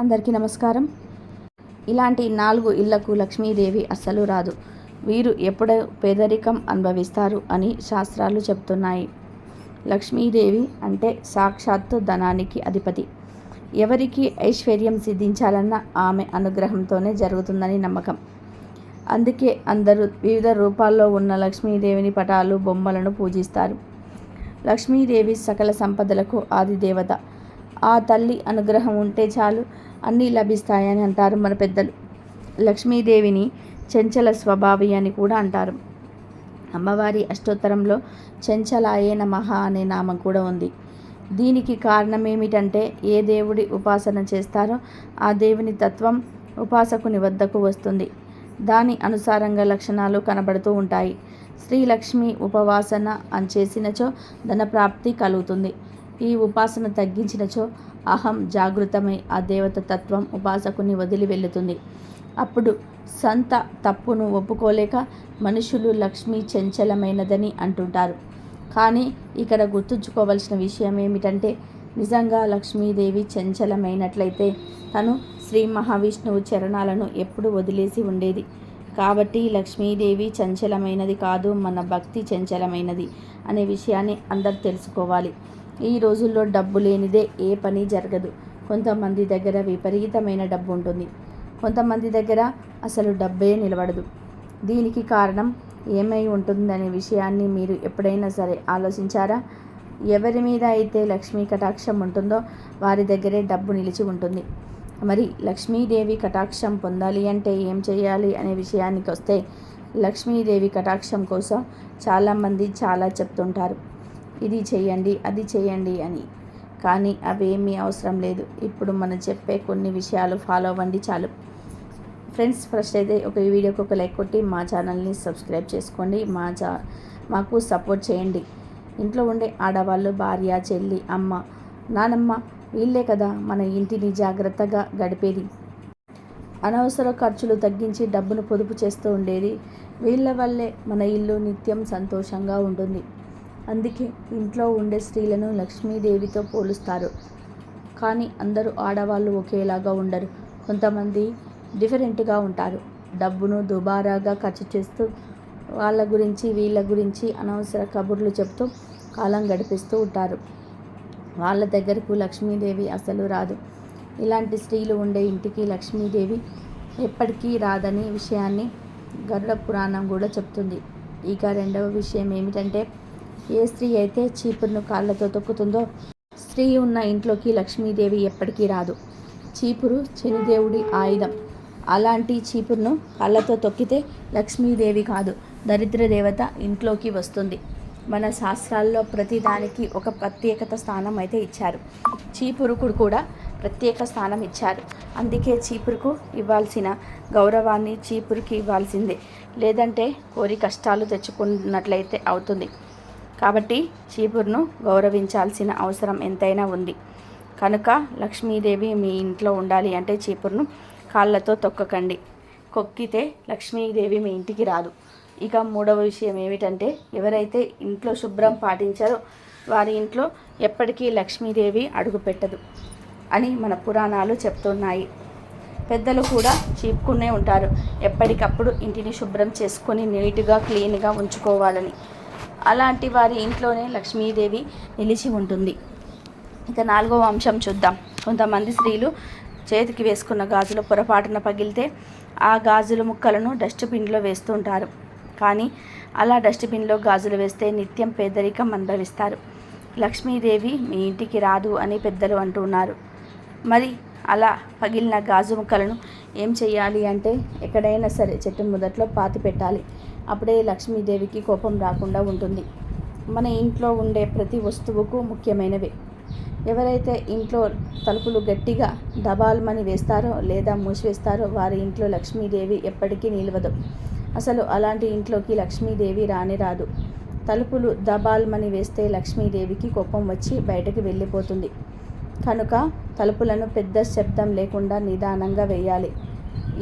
అందరికీ నమస్కారం. ఇలాంటి నాలుగు ఇళ్ళకు లక్ష్మీదేవి అస్సలు రాదు. వీరు ఎప్పుడు పేదరికం అనుభవిస్తారు అని శాస్త్రాలు చెప్తున్నాయి. లక్ష్మీదేవి అంటే సాక్షాత్తు ధనానికి అధిపతి. ఎవరికి ఐశ్వర్యం సిద్ధించాలన్న ఆమె అనుగ్రహంతోనే జరుగుతుందని నమ్మకం. అందుకే అందరూ వివిధ రూపాల్లో ఉన్న లక్ష్మీదేవిని పటాలు బొమ్మలను పూజిస్తారు. లక్ష్మీదేవి సకల సంపదలకు ఆదిదేవత ఆ తల్లి అనుగ్రహం ఉంటే చాలు అన్నీ లభిస్తాయని అంటారు మన పెద్దలు. లక్ష్మీదేవిని చెంచల స్వభావి అని కూడా అంటారు. అమ్మవారి అష్టోత్తరంలో చెంచలాయే నమః అనే నామం కూడా ఉంది. దీనికి కారణం ఏమిటంటే ఏ దేవుడి ఉపాసన చేస్తారో ఆ దేవుని తత్వం ఉపాసకుని వద్దకు వస్తుంది. దాని అనుసారంగా లక్షణాలు కనబడుతూ ఉంటాయి. శ్రీలక్ష్మి ఉపవాసన అని చేసినచో ధనప్రాప్తి కలుగుతుంది. ఈ ఉపాసన తగ్గించినచో అహం జాగృతమై ఆ దేవత తత్వం ఉపాసకుని వదిలి వెళుతుంది అప్పుడు సంత తప్పును ఒప్పుకోలేక మనుషులు లక్ష్మి చంచలమైనదని అంటుంటారు. కానీ ఇక్కడ గుర్తుంచుకోవలసిన విషయం ఏమిటంటే నిజంగా లక్ష్మీదేవి చంచలమైనట్లయితే తను శ్రీ మహావిష్ణువు చరణాలను ఎప్పుడు వదిలేసి ఉండేది. కాబట్టి లక్ష్మీదేవి చంచలమైనది కాదు మన భక్తి చంచలమైనది అనే విషయాన్ని అందరు తెలుసుకోవాలి. ఈ రోజుల్లో డబ్బు లేనిదే ఏ పని జరగదు. కొంతమంది దగ్గర విపరీతమైన డబ్బు ఉంటుంది కొంతమంది దగ్గర అసలు డబ్బే నిలబడదు. దీనికి కారణం ఏమై ఉంటుందనే విషయాన్ని మీరు ఎప్పుడైనా సరే ఆలోచించారా? ఎవరి మీద అయితే లక్ష్మీ కటాక్షం ఉంటుందో వారి దగ్గరే డబ్బు నిలిచి ఉంటుంది. మరి లక్ష్మీదేవి కటాక్షం పొందాలి అంటే ఏం చేయాలి అనే విషయానికి వస్తే లక్ష్మీదేవి కటాక్షం కోసం చాలామంది చాలా చెప్తుంటారు. ఇది చేయండి అది చేయండి అని. కానీ అవేమీ అవసరం లేదు. ఇప్పుడు మనం చెప్పే కొన్ని విషయాలు ఫాలో అవ్వండి చాలు. ఫ్రెండ్స్ ఫస్ట్ అయితే ఒక వీడియోకి ఒక లైక్ కొట్టి మా ఛానల్ని సబ్స్క్రైబ్ చేసుకోండి. మా చా మాకు సపోర్ట్ చేయండి. ఇంట్లో ఉండే ఆడవాళ్ళు భార్య చెల్లి అమ్మ నానమ్మ వీళ్ళే కదా మన ఇంటిని జాగ్రత్తగా గడిపేది. అనవసర ఖర్చులు తగ్గించి డబ్బును పొదుపు చేస్తూ ఉండేది. వీళ్ళ వల్లే మన ఇల్లు నిత్యం సంతోషంగా ఉంటుంది. అందుకే ఇంట్లో ఉండే స్త్రీలను లక్ష్మీదేవితో పోలుస్తారు. కానీ అందరూ ఆడవాళ్ళు ఒకేలాగా ఉండరు. కొంతమంది డిఫరెంట్గా ఉంటారు. డబ్బును దుబారాగా ఖర్చు చేస్తూ వాళ్ళ గురించి వీళ్ళ గురించి అనవసర కబుర్లు చెప్తూ కాలం గడిపిస్తూ ఉంటారు. వాళ్ళ దగ్గరకు లక్ష్మీదేవి అసలు రాదు. ఇలాంటి స్త్రీలు ఉండే ఇంటికి లక్ష్మీదేవి ఎప్పటికీ రాదని విషయాన్ని గరుడ పురాణం కూడా చెప్తుంది. ఇక రెండవ విషయం ఏమిటంటే ఏ స్త్రీ అయితే చీపురును కాళ్ళతో తొక్కుతుందో స్త్రీ ఉన్న ఇంట్లోకి లక్ష్మీదేవి ఎప్పటికీ రాదు. చీపురు శనిదేవుడి ఆయుధం. అలాంటి చీపురును కళ్ళతో తొక్కితే లక్ష్మీదేవి కాదు దరిద్ర దేవత ఇంట్లోకి వస్తుంది. మన శాస్త్రాల్లో ప్రతిదానికి ఒక ప్రత్యేకత స్థానం అయితే ఇచ్చారు. చీపురుకుడు కూడా ప్రత్యేక స్థానం ఇచ్చారు. అందుకే చీపురుకు ఇవ్వాల్సిన గౌరవాన్ని చీపురుకి ఇవ్వాల్సిందే. లేదంటే కోరి కష్టాలు తెచ్చుకున్నట్లయితే అవుతుంది. కాబట్టి చీపురును గౌరవించాల్సిన అవసరం ఎంతైనా ఉంది. కనుక లక్ష్మీదేవి మీ ఇంట్లో ఉండాలి అంటే చీపురును కాళ్ళతో తొక్కకండి. కొక్కితే లక్ష్మీదేవి మీ ఇంటికి రాదు. ఇక మూడవ విషయం ఏమిటంటే ఎవరైతే ఇంట్లో శుభ్రం పాటించారో వారి ఇంట్లో ఎప్పటికీ లక్ష్మీదేవి అడుగుపెట్టదు అని మన పురాణాలు చెప్తున్నాయి. పెద్దలు కూడా చీపుకునే ఉంటారు. ఎప్పటికప్పుడు ఇంటిని శుభ్రం చేసుకొని నీట్గా క్లీన్గా ఉంచుకోవాలని. అలాంటి వారి ఇంట్లోనే లక్ష్మీదేవి నిలిచి ఉంటుంది. ఇక నాలుగవ అంశం చూద్దాం. కొంతమంది స్త్రీలు చేతికి వేసుకున్న గాజులు పొరపాటున పగిలితే ఆ గాజుల ముక్కలను డస్ట్బిన్లో వేస్తుంటారు కానీ అలా డస్ట్బిన్లో గాజులు వేస్తే నిత్యం పేదరికం అనుభవిస్తారు లక్ష్మీదేవి మీ ఇంటికి రాదు అని పెద్దలు అంటున్నారు మరి అలా పగిలిన గాజు ముక్కలను ఏం చేయాలి అంటే ఎక్కడైనా సరే చెట్టు మొదట్లో పాతి పెట్టాలి. అప్పుడే లక్ష్మీదేవికి కోపం రాకుండా ఉంటుంది. మన ఇంట్లో ఉండే ప్రతి వస్తువుకు ముఖ్యమైనవి. ఎవరైతే ఇంట్లో తలుపులు గట్టిగా దబాల్మని వేస్తారో లేదా మూసివేస్తారో వారి ఇంట్లో లక్ష్మీదేవి ఎప్పటికీ నిలవదు. అసలు అలాంటి ఇంట్లోకి లక్ష్మీదేవి రాని రాదు. తలుపులు దబాల్మని వేస్తే లక్ష్మీదేవికి కోపం వచ్చి బయటకు వెళ్ళిపోతుంది. కనుక తలుపులను పెద్ద శబ్దం లేకుండా నిదానంగా వేయాలి.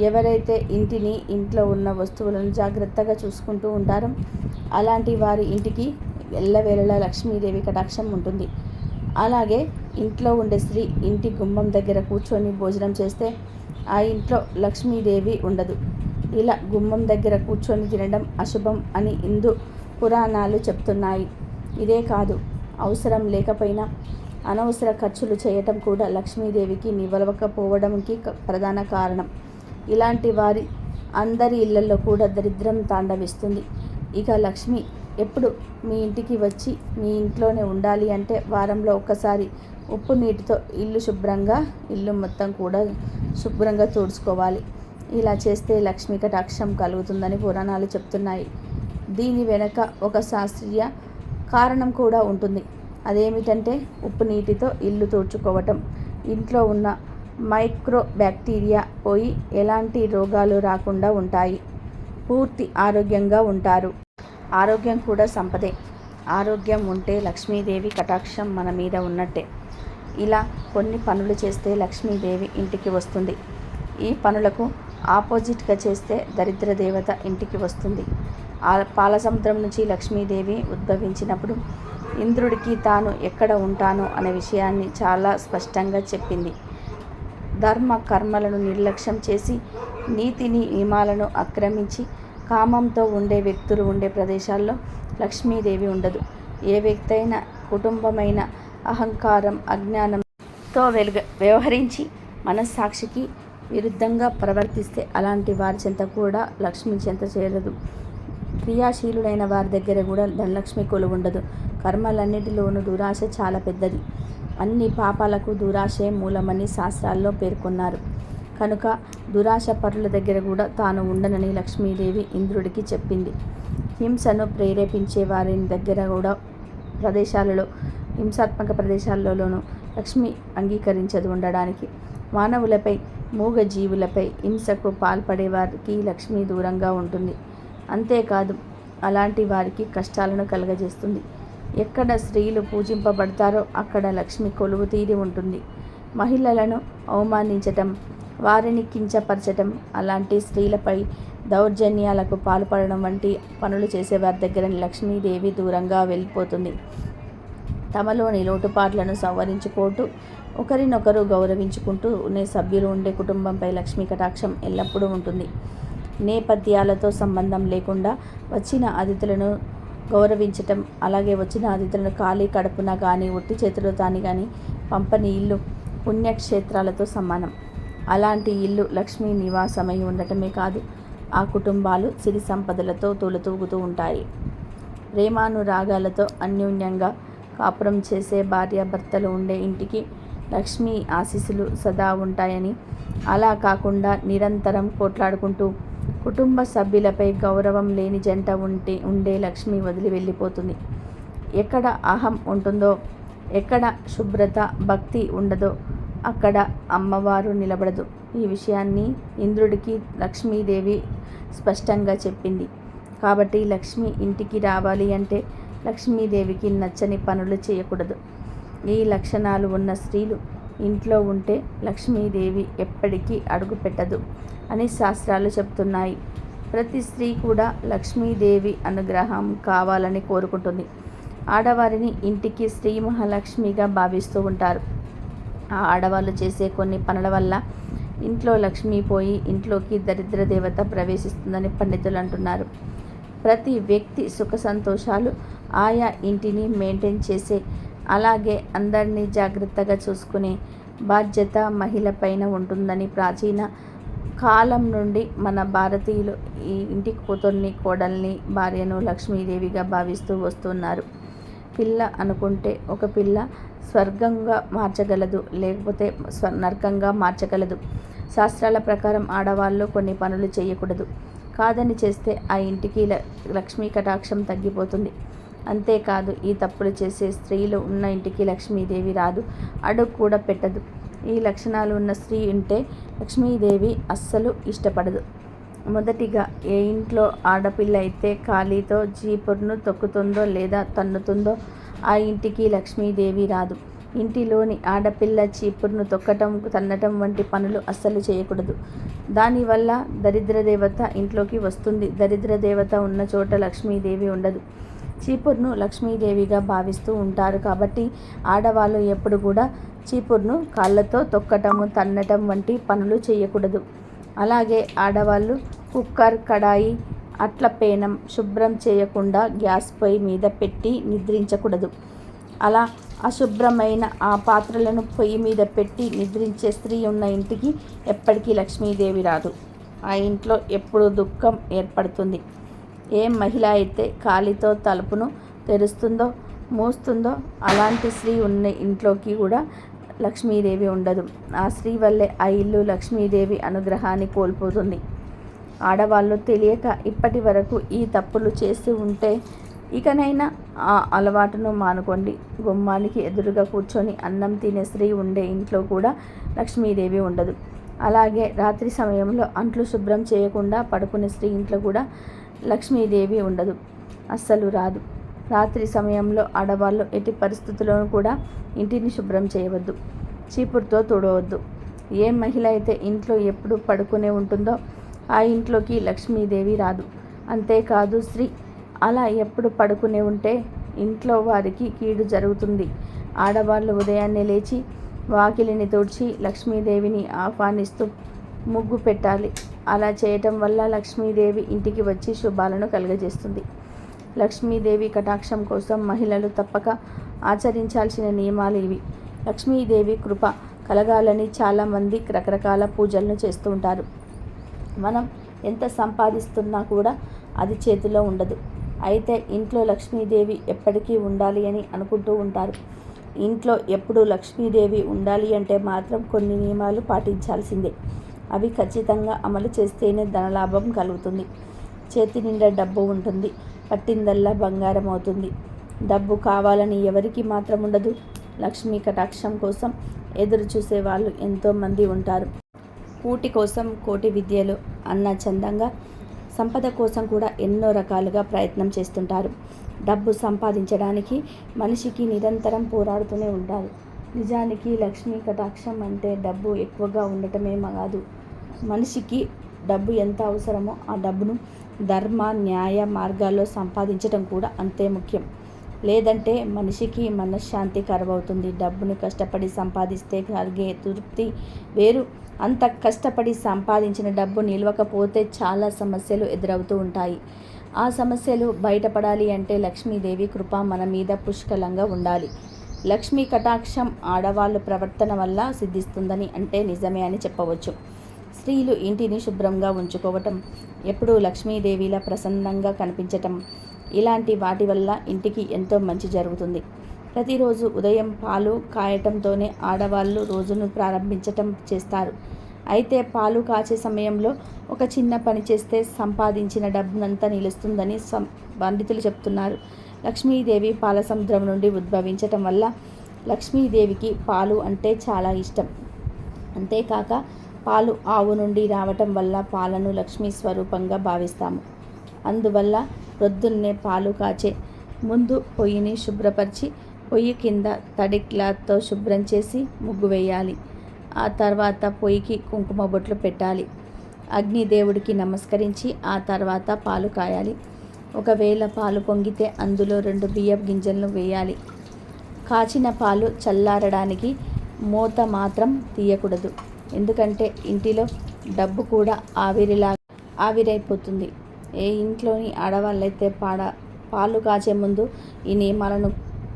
ఎవరైతే ఇంటిని ఇంట్లో ఉన్న వస్తువులను జాగ్రత్తగా చూసుకుంటూ ఉంటారో అలాంటి వారి ఇంటికి ఎల్లవేళలా లక్ష్మీదేవి కటాక్షం ఉంటుంది. అలాగే ఇంట్లో ఉండే స్త్రీ ఇంటి గుమ్మం దగ్గర కూర్చొని భోజనం చేస్తే ఆ ఇంట్లో లక్ష్మీదేవి ఉండదు. ఇలా గుమ్మం దగ్గర కూర్చొని తినడం అశుభం అని హిందూ పురాణాలు చెప్తున్నాయి. ఇదే కాదు అవసరం లేకపోయినా అనవసర ఖర్చులు చేయటం కూడా లక్ష్మీదేవికి నివలవకపోవడంకి ప్రధాన కారణం. ఇలాంటి వారి అందరి ఇళ్ళలో కూడా దరిద్రం తాండవిస్తుంది. ఇక లక్ష్మి ఎప్పుడు మీ ఇంటికి వచ్చి మీ ఇంట్లోనే ఉండాలి అంటే వారంలో ఒక్కసారి ఉప్పు నీటితో ఇల్లు శుభ్రంగా ఇల్లు మొత్తం కూడా శుభ్రంగా తుడుచుకోవాలి. ఇలా చేస్తే లక్ష్మీ కటాక్షం కలుగుతుందని పురాణాలు చెప్తున్నాయి. దీని వెనక ఒక శాస్త్రీయ కారణం కూడా ఉంటుంది. అదేమిటంటే ఉప్పు నీటితో ఇల్లు తుడుచుకోవటం. ఇంట్లో ఉన్న మైక్రో బ్యాక్టీరియా పోయి ఎలాంటి రోగాలు రాకుండా ఉంటాయి. పూర్తి ఆరోగ్యంగా ఉంటారు. ఆరోగ్యం కూడా సంపదే. ఆరోగ్యం ఉంటే లక్ష్మీదేవి కటాక్షం మన మీద ఉన్నట్టే. ఇలా కొన్ని పనులు చేస్తే లక్ష్మీదేవి ఇంటికి వస్తుంది. ఈ పనులకు ఆపోజిట్గా చేస్తే దరిద్ర దేవత ఇంటికి వస్తుంది. ఆ పాల సముద్రం నుంచి లక్ష్మీదేవి ఉద్భవించినప్పుడు ఇంద్రుడికి తాను ఎక్కడ ఉంటానో అనే విషయాన్ని చాలా స్పష్టంగా చెప్పింది. ధర్మ కర్మలను నిర్లక్ష్యం చేసి నీతిని నియమాలను ఆక్రమించి కామంతో ఉండే వ్యక్తులు ఉండే ప్రదేశాల్లో లక్ష్మీదేవి ఉండదు. ఏ వ్యక్తి అయినా కుటుంబమైన అహంకారం అజ్ఞానంతో వెలుగ వ్యవహరించి మనస్సాక్షికి విరుద్ధంగా ప్రవర్తిస్తే అలాంటి వారి చెంత కూడా లక్ష్మి చెంత చేరదు. క్రియాశీలుడైన వారి దగ్గర కూడా ధనలక్ష్మి కొలువుండదు. కర్మలన్నిటిలోనూ దురాశ చాలా పెద్దది. అన్ని పాపాలకు దురాశే మూలమని శాస్త్రాల్లో పేర్కొన్నారు. కనుక దురాశ పరుల దగ్గర కూడా తాను ఉండనని లక్ష్మీదేవి ఇంద్రుడికి చెప్పింది. హింసను ప్రేరేపించే వారి దగ్గర కూడా ప్రదేశాలలో హింసాత్మక ప్రదేశాలలోనూ లక్ష్మి అంగీకరించదు ఉండడానికి. మానవులపై మూగ జీవులపై హింసకు పాల్పడే వారికి లక్ష్మి దూరంగా ఉంటుంది. అంతేకాదు అలాంటి వారికి కష్టాలను కలగజేస్తుంది. ఎక్కడ స్త్రీలు పూజింపబడతారో అక్కడ లక్ష్మి కొలువు తీరి ఉంటుంది. మహిళలను అవమానించటం వారిని కించపరచటం అలాంటి స్త్రీలపై దౌర్జన్యాలకు పాల్పడడం వంటి పనులు చేసేవారి దగ్గర లక్ష్మీదేవి దూరంగా వెళ్ళిపోతుంది. తమలోని లోటుపాట్లను సంవరించుకుంటూ ఒకరినొకరు గౌరవించుకుంటూ ఉండే సభ్యులు ఉండే కుటుంబంపై లక్ష్మీ కటాక్షం ఎల్లప్పుడూ ఉంటుంది. నేపథ్యాలతో సంబంధం లేకుండా వచ్చిన అతిథులను గౌరవించటం అలాగే వచ్చిన అతిథులను ఖాళీ కడుపున కానీ ఒట్టి చేతులు తాని కానీ పంపని ఇల్లు పుణ్యక్షేత్రాలతో సమానం. అలాంటి ఇల్లు లక్ష్మీ నివాసమై ఉండటమే కాదు ఆ కుటుంబాలు సిరి సంపదలతో తూలుతూగుతూ ఉంటాయి. ప్రేమానురాగాలతో అన్యోన్యంగా కాపురం చేసే భార్యాభర్తలు ఉండే ఇంటికి లక్ష్మీ ఆశీస్సులు సదా ఉంటాయని అలా కాకుండా నిరంతరం కోట్లాడుకుంటూ కుటుంబ సభ్యులపై గౌరవం లేని జంట ఉంటే ఉండే లక్ష్మి వదిలి వెళ్ళిపోతుంది. ఎక్కడ అహం ఉంటుందో ఎక్కడ శుభ్రత భక్తి ఉండదో అక్కడ అమ్మవారు నిలబడదు. ఈ విషయాన్ని ఇంద్రుడికి లక్ష్మీదేవి స్పష్టంగా చెప్పింది. కాబట్టి లక్ష్మి ఇంటికి రావాలి అంటే లక్ష్మీదేవికి నచ్చని పనులు చేయకూడదు. ఈ లక్షణాలు ఉన్న స్త్రీలు ఇంట్లో ఉంటే లక్ష్మీదేవి ఎప్పటికీ అడుగుపెట్టదు అని శాస్త్రాలు చెప్తున్నాయి. ప్రతి స్త్రీ కూడా లక్ష్మీదేవి అనుగ్రహం కావాలని కోరుకుంటుంది. ఆడవారిని ఇంటికి శ్రీ మహాలక్ష్మిగా భావిస్తూ ఉంటారు. ఆ ఆడవాళ్ళు చేసే కొన్ని పనుల వల్ల ఇంట్లో లక్ష్మి పోయి ఇంట్లోకి దరిద్ర దేవత ప్రవేశిస్తుందని పండితులు అంటున్నారు. ప్రతి వ్యక్తి సుఖ సంతోషాలు ఆయా ఇంటిని మెయింటైన్ చేసే అలాగే అందరినీ జాగ్రత్తగా చూసుకునే బాధ్యత మహిళ పైన ఉంటుందని ప్రాచీన కాలం నుండి మన భారతీయులు ఈ ఇంటి కూతుర్ని కోడల్ని భార్యను లక్ష్మీదేవిగా భావిస్తూ వస్తున్నారు. పిల్ల అనుకుంటే ఒక పిల్ల స్వర్గంగా మార్చగలదు లేకపోతే స్వ నరకంగా మార్చగలదు. శాస్త్రాల ప్రకారం ఆడవాళ్ళు కొన్ని పనులు చేయకూడదు. కాదని చేస్తే ఆ ఇంటికి లక్ష్మీ కటాక్షం తగ్గిపోతుంది. అంతేకాదు ఈ తప్పులు చేసే స్త్రీలు ఉన్న ఇంటికి లక్ష్మీదేవి రాదు అడుగు కూడా పెట్టదు. ఈ లక్షణాలు ఉన్న స్త్రీ ఉంటే లక్ష్మీదేవి అస్సలు ఇష్టపడదు. మొదటిగా ఏ ఇంట్లో ఆడపిల్ల అయితే ఖాళీతో జీపుర్ను తొక్కుతుందో లేదా తన్నుతుందో ఆ ఇంటికి లక్ష్మీదేవి రాదు. ఇంటిలోని ఆడపిల్ల చీపురును తొక్కటం తన్నటం వంటి పనులు అస్సలు చేయకూడదు. దానివల్ల దరిద్ర దేవత ఇంట్లోకి వస్తుంది. దరిద్ర దేవత ఉన్న చోట లక్ష్మీదేవి ఉండదు. చీపుర్ను లక్ష్మీదేవిగా భావిస్తూ ఉంటారు. కాబట్టి ఆడవాళ్ళు ఎప్పుడు కూడా చీపుర్ను కాళ్ళతో తొక్కటము తన్నటం వంటి పనులు చేయకూడదు. అలాగే ఆడవాళ్ళు కుక్కర్ కడాయి అట్ల పేనం శుభ్రం చేయకుండా గ్యాస్ పొయ్యి మీద పెట్టి నిద్రించకూడదు. అలా అశుభ్రమైన ఆ పాత్రలను పొయ్యి మీద పెట్టి నిద్రించే స్త్రీ ఉన్న ఇంటికి ఎప్పటికీ లక్ష్మీదేవి రాదు. ఆ ఇంట్లో ఎప్పుడు దుఃఖం ఏర్పడుతుంది. ఏ మహిళ అయితే కాలితో తలుపును తెరుస్తుందో మూస్తుందో అలాంటి స్త్రీ ఉన్న ఇంట్లోకి కూడా లక్ష్మీదేవి ఉండదు. ఆ స్త్రీ వల్లే ఆ ఇల్లు లక్ష్మీదేవి అనుగ్రహాన్ని కోల్పోతుంది. ఆడవాళ్ళు తెలియక ఇప్పటి వరకు ఈ తప్పులు చేస్తూ ఉంటే ఇకనైనా ఆ అలవాటును మానుకోండి. గుమ్మానికి ఎదురుగా కూర్చొని అన్నం తినే స్త్రీ ఉండే ఇంట్లో కూడా లక్ష్మీదేవి ఉండదు. అలాగే రాత్రి సమయంలో అంట్లు శుభ్రం చేయకుండా పడుకునే స్త్రీ ఇంట్లో కూడా లక్ష్మీదేవి ఉండదు. అస్సలు రాదు. రాత్రి సమయంలో ఆడవాళ్ళు ఎట్టి పరిస్థితుల్లోనూ కూడా ఇంటిని శుభ్రం చేయవద్దు. చీపురుతో తుడవద్దు. ఏ మహిళ అయితే ఇంట్లో ఎప్పుడు పడుకునే ఉంటుందో ఆ ఇంట్లోకి లక్ష్మీదేవి రాదు. అంతేకాదు స్త్రీ అలా ఎప్పుడు పడుకునే ఉంటే ఇంట్లో వారికి కీడు జరుగుతుంది. ఆడవాళ్ళు ఉదయాన్నే లేచి వాకిలిని తుడిచి లక్ష్మీదేవిని ఆహ్వానిస్తూ ముగ్గు పెట్టాలి. అలా చేయటం వల్ల లక్ష్మీదేవి ఇంటికి వచ్చి శుభాలను కలుగజేస్తుంది. లక్ష్మీదేవి కటాక్షం కోసం మహిళలు తప్పక ఆచరించాల్సిన నియమాలు ఇవి. లక్ష్మీదేవి కృప కలగాలని చాలామంది రకరకాల పూజలను చేస్తూ ఉంటారు. మనం ఎంత సంపాదిస్తున్నా కూడా అది చేతిలో ఉండదు. అయితే ఇంట్లో లక్ష్మీదేవి ఎప్పటికీ ఉండాలి అని అనుకుంటూ ఉంటారు. ఇంట్లో ఎప్పుడు లక్ష్మీదేవి ఉండాలి అంటే మాత్రం కొన్ని నియమాలు పాటించాల్సిందే. అవి ఖచ్చితంగా అమలు చేస్తేనే ధనలాభం కలుగుతుంది. చేతి నిండా డబ్బు ఉంటుంది. పట్టిందల్లా బంగారం అవుతుంది. డబ్బు కావాలని ఎవరికి మాత్రం ఉండదు. లక్ష్మీ కటాక్షం కోసం ఎదురు చూసే వాళ్ళు ఎంతోమంది ఉంటారు. కూటి కోసం కోటి విద్యలు అన్న చందంగా సంపద కోసం కూడా ఎన్నో రకాలుగా ప్రయత్నం చేస్తుంటారు. డబ్బు సంపాదించడానికి మనిషికి నిరంతరం పోరాడుతూనే ఉంటారు. నిజానికి లక్ష్మీ కటాక్షం అంటే డబ్బు ఎక్కువగా ఉండటమే కాదు మనిషికి డబ్బు ఎంత అవసరమో ఆ డబ్బును ధర్మ న్యాయ మార్గాల్లో సంపాదించడం కూడా అంతే ముఖ్యం. లేదంటే మనిషికి మనశ్శాంతి కరువవుతుంది. డబ్బును కష్టపడి సంపాదిస్తే కలిగే తృప్తి వేరు. అంత కష్టపడి సంపాదించిన డబ్బు నిలవకపోతే చాలా సమస్యలు ఎదురవుతూ ఉంటాయి. ఆ సమస్యలు బయటపడాలి అంటే లక్ష్మీదేవి కృప మన మీద పుష్కలంగా ఉండాలి. లక్ష్మీ కటాక్షం ఆడవాళ్ళు ప్రవర్తన వల్ల సిద్ధిస్తుందని అంటే నిజమే అని చెప్పవచ్చు. స్త్రీలు ఇంటిని శుభ్రంగా ఉంచుకోవటం ఎప్పుడూ లక్ష్మీదేవిలా ప్రసన్నంగా కనిపించటం ఇలాంటి వాటి వల్ల ఇంటికి ఎంతో మంచి జరుగుతుంది. ప్రతిరోజు ఉదయం పాలు కాయటంతోనే ఆడవాళ్ళు రోజును ప్రారంభించటం చేస్తారు. అయితే పాలు కాచే సమయంలో ఒక చిన్న పని చేస్తే సంపాదించిన డబ్బునంతా నిలుస్తుందని సం పండితులు చెప్తున్నారు. లక్ష్మీదేవి పాల సముద్రం నుండి ఉద్భవించటం వల్ల లక్ష్మీదేవికి పాలు అంటే చాలా ఇష్టం. అంతేకాక పాలు ఆవు నుండి రావటం వల్ల పాలను లక్ష్మీ స్వరూపంగా భావిస్తాము. అందువల్ల ప్రొద్దున్నే పాలు కాచే ముందు పొయ్యిని శుభ్రపరిచి పొయ్యి కింద తడి క్లాత్తో శుభ్రం చేసి ముగ్గు వేయాలి. ఆ తర్వాత పొయ్యికి కుంకుమ బొట్లు పెట్టాలి. అగ్నిదేవుడికి నమస్కరించి ఆ తర్వాత పాలు కాయాలి. ఒకవేళ పాలు పొంగితే అందులో రెండు బియ్యం గింజలను వేయాలి. కాచిన పాలు చల్లారడానికి మూత మాత్రం తీయకూడదు. ఎందుకంటే ఇంటిలో డబ్బు కూడా ఆవిరిలా ఆవిరైపోతుంది. ఏ ఇంట్లోని ఆడవాళ్ళైతే పాడ పాలు కాచే ముందు ఈ నియమాలను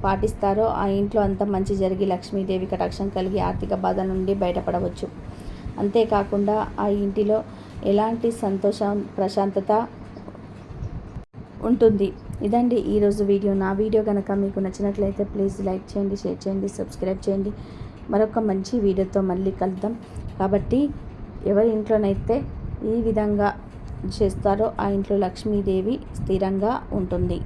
పాటిస్తారో ఆ ఇంట్లో అంత మంచి జరిగి లక్ష్మీదేవి కటాక్షం కలిగి ఆర్థిక బాధ నుండి బయటపడవచ్చు. అంతేకాకుండా ఆ ఇంటిలో ఎలాంటి సంతోషం ప్రశాంతత ఉంటుంది. ఇదండి ఈరోజు వీడియో. నా వీడియో కనుక మీకు నచ్చినట్లయితే ప్లీజ్ లైక్ చేయండి షేర్ చేయండి సబ్స్క్రైబ్ చేయండి. మరొక మంచి వీడియోతో మళ్ళీ కలుద్దాం. కాబట్టి ఎవరి ఇంట్లోనైతే ఈ విధంగా చేస్తారో ఆ ఇంట్లో లక్ష్మీదేవి స్థిరంగా ఉంటుంది.